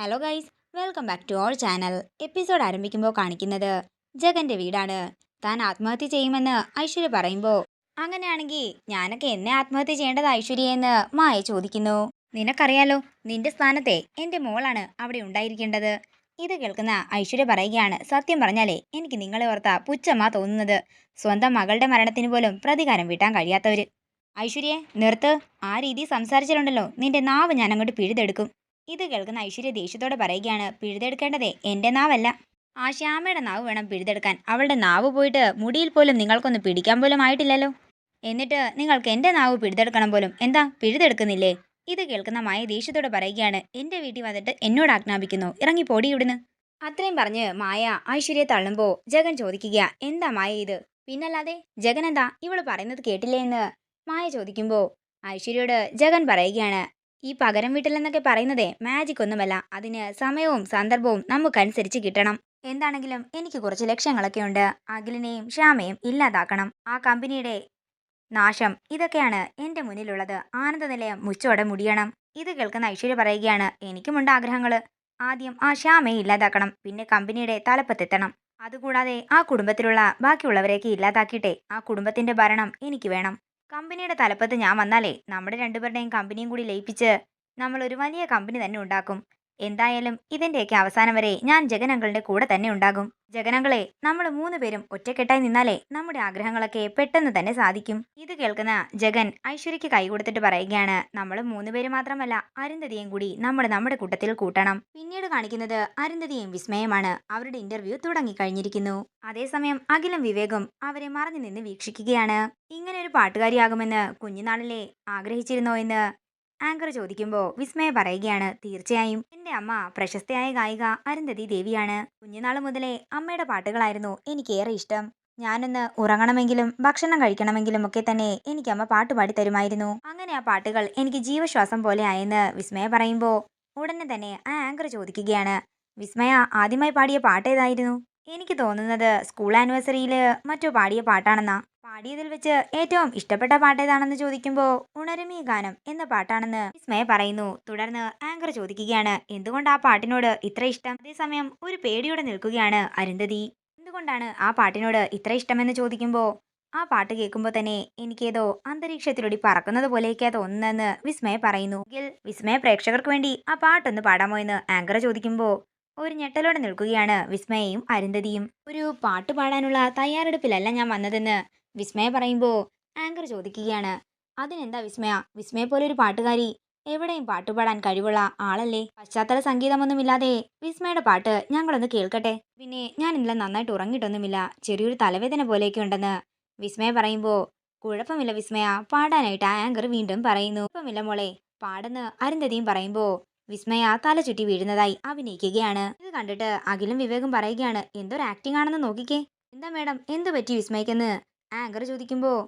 Hello guys welcome back to our channel episode ആരംഭിക്കുമ്പോൾ കാണിക്കുന്നത് ജഗന്റെ വീടാണ്. താൻ ആത്മഹത്യ ചെയ്യുമെന്ന് ഐശ്വര്യ പറയുമ്പോൾ അങ്ങനെയാണെങ്കിൽ ഞാനൊക്കെ എന്നെ ആത്മഹത്യ ചെയ്യേണ്ടത് ഐശ്വര്യയെന്ന് മായ ചോദിക്കുന്നു. നിനക്കറിയാലോ നിന്റെ സ്ഥാനത്തെ എന്റെ മോളാണ് അവിടെ ഉണ്ടായിരിക്കേണ്ടത്. ഇത് കേൾക്കുന്ന ഐശ്വര്യ പറയുകയാണ്. സത്യം പറഞ്ഞാലേ എനിക്ക് നിങ്ങളെ ഓർത്ത പുച്ഛമാ തോന്നുന്നത്. സ്വന്തം മകളുടെ മരണത്തിന് പോലും പ്രതികാരം വീട്ടാൻ കഴിയാത്തവര്. ഐശ്വര്യയെ നിർത്ത്. ആ രീതി സംസാരിച്ചിട്ടുണ്ടല്ലോ നിന്റെ നാവ് ഞാൻ അങ്ങോട്ട് പിഴുതെടുക്കും. ഇത് കേൾക്കുന്ന ഐശ്വര്യ ദേഷ്യത്തോടെ പറയുകയാണ് പിഴുതെടുക്കേണ്ടതേ എന്റെ നാവല്ല. ആ ശ്യാമയുടെ നാവ് വേണം പിഴുതെടുക്കാൻ. അവളുടെ നാവ് പോയിട്ട് മുടിയിൽ പോലും നിങ്ങൾക്കൊന്ന് പിടിക്കാൻ പോലും ആയിട്ടില്ലല്ലോ. എന്നിട്ട് നിങ്ങൾക്ക് എന്റെ നാവ് പിഴുതെടുക്കണം പോലും. എന്താ പിഴുതെടുക്കുന്നില്ലേ? ഇത് കേൾക്കുന്ന മായ ദേഷ്യത്തോടെ പറയുകയാണ് എന്റെ വീട്ടിൽ വന്നിട്ട് എന്നോട് ആജ്ഞാപിക്കുന്നു. ഇറങ്ങി പൊടി ഇവിടുന്ന്. അത്രയും പറഞ്ഞ് മായ ഐശ്വര്യയെ തള്ളുമ്പോൾ ജഗൻ ചോദിക്കുക എന്താ മായ ഇത്? പിന്നല്ലാതെ ജഗൻ എന്താ? ഇവൾ പറയുന്നത് കേട്ടില്ലേ എന്ന്? മായ ചോദിക്കുമ്പോൾ ഐശ്വര്യയോട് ജഗൻ പറയുകയാണ് ഈ പകരം വീട്ടിലെന്നൊക്കെ പറയുന്നതേ മാജിക് ഒന്നുമല്ല. അതിന് സമയവും സന്ദർഭവും നമുക്കനുസരിച്ച് കിട്ടണം. എന്താണെങ്കിലും എനിക്ക് കുറച്ച് ലക്ഷ്യങ്ങളൊക്കെ ഉണ്ട് അഖിലിനെയും ശ്യാമയും ഇല്ലാതാക്കണം. ആ കമ്പനിയുടെ നാശം ഇതൊക്കെയാണ് എന്റെ മുന്നിലുള്ളത്. ആനന്ദനിലയം മുച്ചോടെ മുടിയണം. ഇത് കേൾക്കുന്ന ഐശ്വര്യ പറയുകയാണ് എനിക്കുമുണ്ട് ആഗ്രഹങ്ങൾ ആദ്യം ആ ശ്യാമയെ ഇല്ലാതാക്കണം. പിന്നെ കമ്പനിയുടെ തലപ്പത്തെത്തണം. അതുകൂടാതെ ആ കുടുംബത്തിലുള്ള ബാക്കിയുള്ളവരെയൊക്കെ ഇല്ലാതാക്കിയിട്ടേ ആ കുടുംബത്തിന്റെ ഭരണം എനിക്ക് വേണം. കമ്പനിയുടെ തലപ്പത്ത് ഞാൻ വന്നാലേ നമ്മുടെ രണ്ടുപേരുടെയും കമ്പനിയും കൂടി ലയിപ്പിച്ച് ഒരു വലിയ കമ്പനി തന്നെ ഉണ്ടാക്കും. എന്തായാലും ഇതിന്റെയൊക്കെ അവസാനം വരെ ഞാൻ ജഗനങ്ങളുടെ കൂടെ തന്നെ ഉണ്ടാകും. ജഗനങ്ങളെ നമ്മൾ മൂന്ന് പേരും ഒറ്റക്കെട്ടായി നിന്നാലേ നമ്മുടെ ആഗ്രഹങ്ങളൊക്കെ പെട്ടെന്ന് തന്നെ സാധിക്കും. ഇത് കേൾക്കുന്ന ജഗൻ ഐശ്വര്യയ്ക്ക് കൈ കൊടുത്തിട്ട് പറയുകയാണ് നമ്മൾ മൂന്ന് പേര് മാത്രമല്ല അരുന്ധതിയും കൂടി നമ്മൾ നമ്മുടെ കൂട്ടത്തിൽ കൂട്ടണം. പിന്നീട് കാണിക്കുന്നത് അരുന്ധതിയും വിസ്മയമാണ്. അവരുടെ ഇന്റർവ്യൂ തുടങ്ങിക്കഴിഞ്ഞിരിക്കുന്നു. അതേസമയം അഖിലും വിവേകും അവരെ മറഞ്ഞു നിന്ന് വീക്ഷിക്കുകയാണ്. ഇങ്ങനെ ഒരു പാട്ടുകാരിയാകുമെന്ന് കുഞ്ഞുനാളിലെ ആഗ്രഹിച്ചിരുന്നോ എന്ന് ആങ്കർ ചോദിക്കുമ്പോൾ വിസ്മയ പറയുകയാണ്. തീർച്ചയായും. എന്റെ അമ്മ പ്രശസ്തയായ ഗായിക അരുന്ധതി ദേവിയാണ്. കുഞ്ഞുനാൾ മുതലേ അമ്മയുടെ പാട്ടുകളായിരുന്നു എനിക്കേറെ ഇഷ്ടം. ഞാനൊന്ന് ഉറങ്ങണമെങ്കിലും ഭക്ഷണം കഴിക്കണമെങ്കിലും ഒക്കെ തന്നെ എനിക്ക് അമ്മ പാട്ട് പാടി തരുമായിരുന്നു. അങ്ങനെ ആ പാട്ടുകൾ എനിക്ക് ജീവശ്വാസം പോലെ ആയെന്ന് വിസ്മയ പറയുമ്പോൾ ഉടനെ തന്നെ ആ ആങ്കർ ചോദിക്കുകയാണ്. വിസ്മയ ആദ്യമായി പാടിയ പാട്ട് ഏതായിരുന്നു? എനിക്ക് തോന്നുന്നത് സ്കൂൾ ആനിവേഴ്സറിയിൽ മറ്റോ പാടിയ പാട്ടാണെന്നാ. പാടിയതിൽ വെച്ച് ഏറ്റവും ഇഷ്ടപ്പെട്ട പാട്ട് ഏതാണെന്ന് ചോദിക്കുമ്പോൾ ഉണരുമീ ഗാനം എന്ന പാട്ടാണെന്ന് വിസ്മയ പറയുന്നു. തുടർന്ന് ആങ്കർ ചോദിക്കുകയാണ് എന്തുകൊണ്ട് ആ പാട്ടിനോട് ഇത്ര ഇഷ്ടം? അതേസമയം ഒരു പേടിയോടെ നിൽക്കുകയാണ് അരുന്ധതി. എന്തുകൊണ്ടാണ് ആ പാട്ടിനോട് ഇത്ര ഇഷ്ടമെന്ന് ചോദിക്കുമ്പോൾ ആ പാട്ട് കേൾക്കുമ്പോൾ തന്നെ എനിക്കേതോ അന്തരീക്ഷത്തിലൂടെ പറക്കുന്നത് പോലെയൊക്കെയാ തോന്നുന്നതെന്ന് വിസ്മയ പറയുന്നു. എങ്കിൽ വിസ്മയ പ്രേക്ഷകർക്ക് വേണ്ടി ആ പാട്ടൊന്ന് പാടാമോ? എന്ന് ആങ്കർ ചോദിക്കുമ്പോൾ ഒരു ഞെട്ടലോടെ നിൽക്കുകയാണ് വിസ്മയയും അരുന്ധതിയും. ഒരു പാട്ട് പാടാനുള്ള തയ്യാറെടുപ്പിലല്ല ഞാൻ വന്നതെന്ന് വിസ്മയ പറയുമ്പോൾ ആങ്കർ ചോദിക്കുകയാണ്. അതിനെന്താ വിസ്മയ? വിസ്മയ പോലെ ഒരു പാട്ടുകാരി. എവിടെയും പാട്ടുപാടാൻ കഴിവുള്ള ആളല്ലേ? പശ്ചാത്തല സംഗീതമൊന്നുമില്ലാതെ വിസ്മയുടെ പാട്ട് ഞങ്ങളൊന്ന് കേൾക്കട്ടെ. പിന്നെ ഞാൻ ഇന്നലെ നന്നായിട്ട് ഉറങ്ങിയിട്ടൊന്നുമില്ല. ചെറിയൊരു തലവേദന പോലെയൊക്കെ ഉണ്ടെന്ന് വിസ്മയ പറയുമ്പോൾ കുഴപ്പമില്ല വിസ്മയ. പാടാനായിട്ട് ആങ്കർ വീണ്ടും പറയുന്നു. കുഴപ്പമില്ല മോളെ. പാടെന്ന് അരുന്ധതിയും പറയുമ്പോൾ വിസ്മയ തല ചുറ്റി വീഴുന്നതായി അഭിനയിക്കുകയാണ്. ഇത് കണ്ടിട്ട് അഖിലും വിവേകും പറയുകയാണ് എന്തൊരു ആക്ടിംഗ് ആണെന്ന് നോക്കിക്കേ. എന്താ മേഡം എന്തു പറ്റി വിസ്മയക്കെന്ന്? ആങ്കർ ചോദിക്കുമ്പോൾ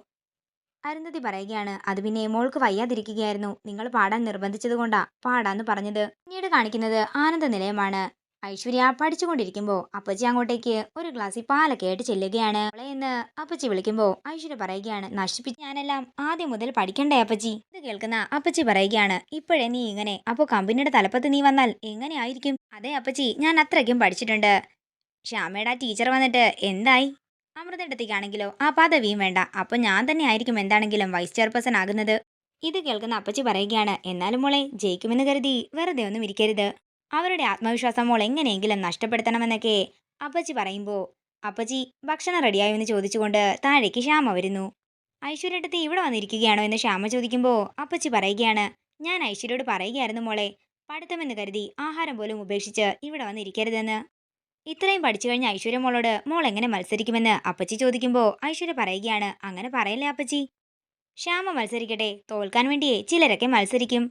അരുന്ധതി പറയുകയാണ് അത് പിന്നെ മോൾക്ക് വയ്യാതിരിക്കുകയായിരുന്നു. നിങ്ങൾ പാടാൻ നിർബന്ധിച്ചത് കൊണ്ടാ പാടാന്ന് പറഞ്ഞത്. പിന്നീട് കാണിക്കുന്നത് ആനന്ദ നിലയമാണ്. ഐശ്വര്യ പഠിച്ചുകൊണ്ടിരിക്കുമ്പോൾ അപ്പച്ചി അങ്ങോട്ടേക്ക് ഒരു ഗ്ലാസ് പാലൊക്കെ ആയിട്ട് ചെല്ലുകയാണ്. അവളെ എന്ന് അപ്പച്ചി വിളിക്കുമ്പോൾ ഐശ്വര്യ പറയുകയാണ് നശിപ്പിച്ച് ഞാനെല്ലാം ആദ്യം മുതൽ പഠിക്കണ്ടേ അപ്പച്ചി? ഇത് കേൾക്കുന്ന അപ്പച്ചി പറയുകയാണ് ഇപ്പോഴേ നീ ഇങ്ങനെ അപ്പോൾ കമ്പനിയുടെ തലപ്പത്ത് നീ വന്നാൽ എങ്ങനെ ആയിരിക്കും? അതെ അപ്പച്ചി ഞാൻ അത്രയ്ക്കും പഠിച്ചിട്ടുണ്ട്. ശ്യാമയുടെ ടീച്ചർ വന്നിട്ട് എന്തായി? അമൃതയിടത്തേക്കാണെങ്കിലോ ആ പദവിയും വേണ്ട അപ്പോൾ ഞാൻ തന്നെ ആയിരിക്കും എന്താണെങ്കിലും വൈസ് ചെയർപേഴ്സൺ ആകുന്നത്. ഇത് കേൾക്കുന്ന അപ്പച്ചി പറയുകയാണ് എന്നാലും മോളെ ജയിക്കുമെന്ന് കരുതി വെറുതെ ഒന്നും ഇരിക്കരുത്. അവരുടെ ആത്മവിശ്വാസം മോൾ എങ്ങനെയെങ്കിലും നഷ്ടപ്പെടുത്തണമെന്നൊക്കെ അപ്പച്ചി പറയുമ്പോൾ അപ്പച്ചി ഭക്ഷണം റെഡിയായോ എന്ന് ചോദിച്ചുകൊണ്ട് താഴേക്ക് ശ്യാമ വരുന്നു. ഐശ്വര്യട്ടത്തി ഇവിടെ വന്നിരിക്കുകയാണോ എന്ന് ശ്യാമ ചോദിക്കുമ്പോൾ അപ്പച്ചി പറയുകയാണ് ഞാൻ ഐശ്വര്യോട് പറയുകയായിരുന്നു മോളെ പഠിത്തമെന്ന് കരുതി ആഹാരം പോലും ഉപേക്ഷിച്ച് ഇവിടെ വന്നിരിക്കരുതെന്ന്. ഇത്രയും പഠിച്ചു കഴിഞ്ഞ ഐശ്വര്യ മോളോട് മോൾ എങ്ങനെ മത്സരിക്കുമെന്ന് അപ്പച്ചി ചോദിക്കുമ്പോൾ ഐശ്വര്യ പറയുകയാണ് അങ്ങനെ പറയല്ലേ അപ്പച്ചി. ശ്യാമ മത്സരിക്കട്ടെ തോൽക്കാൻ വേണ്ടിയേ ചിലരൊക്കെ മത്സരിക്കും.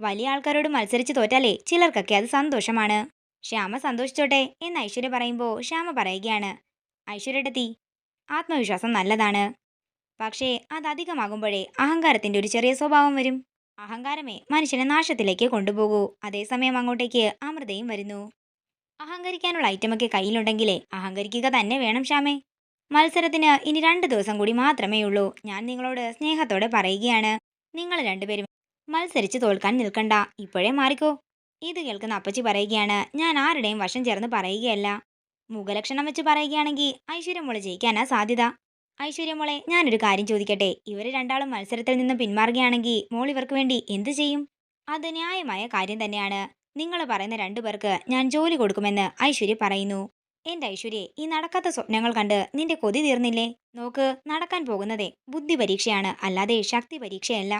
വലിയ ആൾക്കാരോട് മത്സരിച്ച് തോറ്റാലേ ചിലർക്കൊക്കെ അത് സന്തോഷമാണ്. ശ്യാമ സന്തോഷിച്ചോട്ടെ എന്ന് ഐശ്വര്യ പറയുമ്പോൾ ശ്യാമ പറയുകയാണ്. ഐശ്വര്യടത്തി ആത്മവിശ്വാസം നല്ലതാണ്. പക്ഷേ അത് അധികമാകുമ്പോഴേ അഹങ്കാരത്തിന്റെ ഒരു ചെറിയ സ്വഭാവം വരും. അഹങ്കാരമേ മനുഷ്യനെ നാശത്തിലേക്ക് കൊണ്ടുപോകൂ. അതേസമയം അങ്ങോട്ടേക്ക് അമൃതയും വരുന്നു. അഹങ്കരിക്കാനുള്ള ഐറ്റമൊക്കെ കയ്യിലുണ്ടെങ്കിലേ അഹങ്കരിക്കുക തന്നെ വേണം ശ്യാമേ. മത്സരത്തിന് ഇനി രണ്ട് ദിവസം കൂടി മാത്രമേ ഉള്ളൂ ഞാൻ നിങ്ങളോട് സ്നേഹത്തോടെ പറയുകയാണ്. നിങ്ങൾ രണ്ടുപേരും മത്സരിച്ച് തോൽക്കാൻ നിൽക്കണ്ട. ഇപ്പോഴേ മാറിക്കോ. ഇത് കേൾക്കുന്ന അപ്പച്ചി പറയുകയാണ് ഞാൻ ആരുടെയും വശം ചേർന്ന് പറയുകയല്ല. മുഖലക്ഷണം വെച്ച് പറയുകയാണെങ്കിൽ ഐശ്വര്യമോളെ ജയിക്കാനാ സാധ്യത. ഐശ്വര്യമോളെ ഞാനൊരു കാര്യം ചോദിക്കട്ടെ. ഇവർ രണ്ടാളും മത്സരത്തിൽ നിന്ന് പിന്മാറുകയാണെങ്കിൽ മോൾ ഇവർക്ക് വേണ്ടി എന്ത് ചെയ്യും? അത് ന്യായമായ കാര്യം തന്നെയാണ്. നിങ്ങൾ പറയുന്ന രണ്ടു പേർക്ക് ഞാൻ ജോലി കൊടുക്കുമെന്ന് ഐശ്വര്യ പറയുന്നു. എന്റെ ഐശ്വര്യെ ഈ നടക്കാത്ത സ്വപ്നങ്ങൾ കണ്ട് നിന്റെ കൊതി തീർന്നില്ലേ? നോക്ക് നടക്കാൻ പോകുന്നതേ ബുദ്ധി പരീക്ഷയാണ്. അല്ലാതെ ശക്തി പരീക്ഷയല്ല.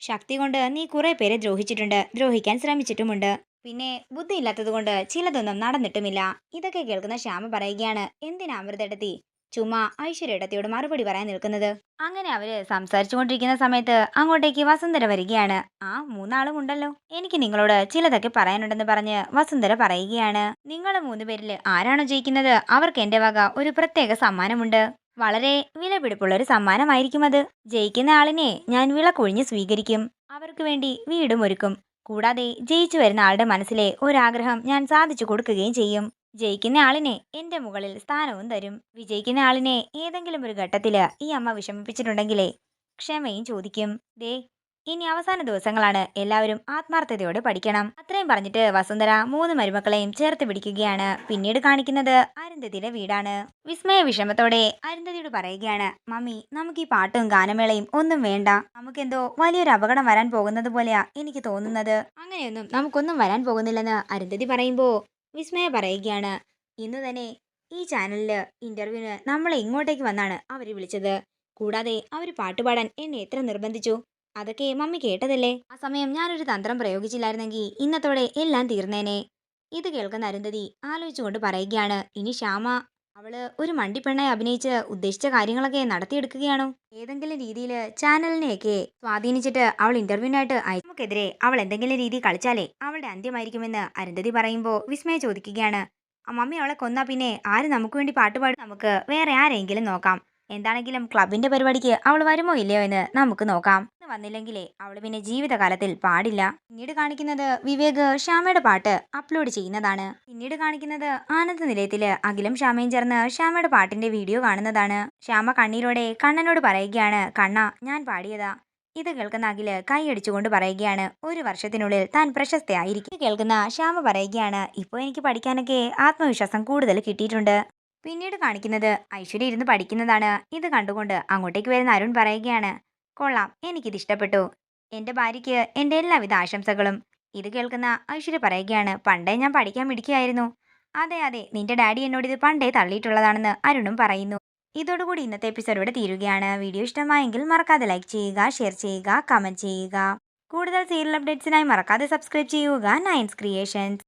ശക്തി കൊണ്ട് നീ കുറെ പേരെ ദ്രോഹിച്ചിട്ടുണ്ട്. ദ്രോഹിക്കാൻ ശ്രമിച്ചിട്ടുമുണ്ട്. പിന്നെ ബുദ്ധിയില്ലാത്തതുകൊണ്ട് ചിലതൊന്നും നടന്നിട്ടുമില്ല. ഇതൊക്കെ കേൾക്കുന്ന ശ്യാമ പറയുകയാണ് എന്തിനാ അമൃതടത്തി ചുമ്മാ ഐശ്വര്യടത്തിയോട് മറുപടി പറയാൻ നിൽക്കുന്നത്. അങ്ങനെ അവർ സംസാരിച്ചുകൊണ്ടിരിക്കുന്ന സമയത്ത് അങ്ങോട്ടേക്ക് വസുന്ധര വരികയാണ്. ആ മൂന്നാളും ഉണ്ടല്ലോ. എനിക്ക് നിങ്ങളോട് ചിലതൊക്കെ പറയാനുണ്ടെന്ന് പറഞ്ഞ് വസുന്ധര പറയുകയാണ്. നിങ്ങൾ മൂന്നുപേരിൽ ആരാണോ ജയിക്കുന്നത്? അവർക്ക് എന്റെ വക ഒരു പ്രത്യേക സമ്മാനമുണ്ട്. വളരെ വിലപിടിപ്പുള്ള ഒരു സമ്മാനമായിരിക്കും അത്. ജയിക്കുന്ന ആളിനെ ഞാൻ വിളക്കൊഴിഞ്ഞ് സ്വീകരിക്കും. അവർക്ക് വേണ്ടി വീടും ഒരുക്കും. കൂടാതെ ജയിച്ചു വരുന്ന ആളുടെ മനസ്സിലെ ഒരാഗ്രഹം ഞാൻ സാധിച്ചു കൊടുക്കുകയും ചെയ്യും. ജയിക്കുന്ന ആളിനെ എന്റെ മുകളിൽ സ്ഥാനവും തരും. വിജയിക്കുന്ന ആളിനെ ഏതെങ്കിലും ഒരു ഘട്ടത്തിൽ ഈ അമ്മ വിഷമിപ്പിച്ചിട്ടുണ്ടെങ്കിലേ ക്ഷമയും ചോദിക്കും. ദേ ഇനി അവസാന ദിവസങ്ങളാണ്. എല്ലാവരും ആത്മാർത്ഥതയോടെ പഠിക്കണം. അത്രയും പറഞ്ഞിട്ട് വസുന്ധര മൂന്ന് മരുമക്കളെയും ചേർത്ത് പിടിക്കുകയാണ്. പിന്നീട് കാണിക്കുന്നത് അരുന്ധതിയുടെ വീടാണ്. വിസ്മയ വിഷമത്തോടെ അരുന്ധതിയോട് പറയുകയാണ് മമ്മി നമുക്ക് ഈ പാട്ടും ഗാനമേളയും ഒന്നും വേണ്ട. നമുക്കെന്തോ വലിയൊരു അപകടം വരാൻ പോകുന്നത് പോലെയാ എനിക്ക് തോന്നുന്നത്. അങ്ങനെയൊന്നും നമുക്കൊന്നും വരാൻ പോകുന്നില്ലെന്ന് അരുന്ധതി പറയുമ്പോൾ വിസ്മയ പറയുകയാണ് ഇന്ന് തന്നെ ഈ ചാനലിൽ ഇന്റർവ്യൂവിന് നമ്മളെ ഇങ്ങോട്ടേക്ക് വന്നാണ് അവർ വിളിച്ചത്. കൂടാതെ അവർ പാട്ടുപാടാൻ എന്നെ എത്ര നിർബന്ധിച്ചു? അതൊക്കെ മമ്മി കേട്ടതല്ലേ? ആ സമയം ഞാനൊരു തന്ത്രം പ്രയോഗിച്ചില്ലായിരുന്നെങ്കിൽ ഇന്നത്തോടെ എല്ലാം തീർന്നേനെ. ഇത് കേൾക്കുന്ന അരുന്ധതി ആലോചിച്ചുകൊണ്ട് പറയുകയാണ് ഇനി ശ്യാമ അവൾ ഒരു മണ്ടിപ്പെണ്ണായി അഭിനയിച്ച് ഉദ്ദേശിച്ച കാര്യങ്ങളൊക്കെ നടത്തിയെടുക്കുകയാണോ? ഏതെങ്കിലും രീതിയിൽ ചാനലിനെയൊക്കെ സ്വാധീനിച്ചിട്ട് അവൾ ഇന്റർവ്യൂവിനായിട്ട് നമുക്കെതിരെ അവൾ എന്തെങ്കിലും രീതി കളിച്ചാലേ അവളുടെ അന്ത്യമായിരിക്കുമെന്ന് അരുന്ധതി പറയുമ്പോൾ വിസ്മയ ചോദിക്കുകയാണ്. മമ്മി അവളെ കൊന്നാ പിന്നെ ആര് നമുക്ക് വേണ്ടി പാട്ടുപാടും നമുക്ക് വേറെ ആരെങ്കിലും നോക്കാം. എന്താണെങ്കിലും ക്ലബിന്റെ പരിപാടിക്ക് അവൾ വരുമോ ഇല്ലയോ എന്ന് നമുക്ക് നോക്കാം. ഇന്ന് വന്നില്ലെങ്കിലേ അവൾ പിന്നെ ജീവിതകാലത്തിൽ പാടില്ല. പിന്നീട് കാണിക്കുന്നത് വിവേക് ശ്യാമയുടെ പാട്ട് അപ്ലോഡ് ചെയ്യുന്നതാണ്. പിന്നീട് കാണിക്കുന്നത് ആനന്ദ നിലയത്തിൽ അഖിലും ശ്യാമയും ചേർന്ന് ശ്യാമയുടെ പാട്ടിന്റെ വീഡിയോ കാണുന്നതാണ്. ശ്യാമ കണ്ണീരോടെ കണ്ണനോട് പറയുകയാണ് കണ്ണ ഞാൻ പാടിയതാ. ഇത് കേൾക്കുന്ന അഖിൽ കൈയടിച്ചുകൊണ്ട് പറയുകയാണ് ഒരു വർഷത്തിനുള്ളിൽ താൻ പ്രശസ്തയായിരിക്കും. ഇത് കേൾക്കുന്ന ശ്യാമ പറയുകയാണ് ഇപ്പോൾ എനിക്ക് പഠിക്കാനൊക്കെ ആത്മവിശ്വാസം കൂടുതൽ കിട്ടിയിട്ടുണ്ട്. പിന്നീട് കാണിക്കുന്നത് ഐശ്വര്യ ഇരുന്ന് പഠിക്കുന്നതാണ്. ഇത് കണ്ടുകൊണ്ട് അങ്ങോട്ടേക്ക് വരുന്ന അരുൺ പറയുകയാണ് കൊള്ളാം. എനിക്കിത് ഇഷ്ടപ്പെട്ടു. എന്റെ ഭാര്യയ്ക്ക് എന്റെ എല്ലാവിധ ആശംസകളും. ഇത് കേൾക്കുന്ന ഐശ്വര്യ പറയുകയാണ് പണ്ടേ ഞാൻ പഠിക്കാൻ മിടിക്കുകയായിരുന്നു അതെ അതെ നിന്റെ ഡാഡി എന്നോട് ഇത് പണ്ടേ തള്ളിയിട്ടുള്ളതാണെന്ന് അരുണും പറയുന്നു. ഇതോടുകൂടി ഇന്നത്തെ എപ്പിസോഡ് ഇവിടെ തീരുകയാണ്. വീഡിയോ ഇഷ്ടമായെങ്കിൽ മറക്കാതെ ലൈക്ക് ചെയ്യുക ഷെയർ ചെയ്യുക കമന്റ് ചെയ്യുക. കൂടുതൽ സീരിയൽ അപ്ഡേറ്റ്സിനായി മറക്കാതെ സബ്സ്ക്രൈബ് ചെയ്യുക. നയൻസ് ക്രിയേഷൻസ്.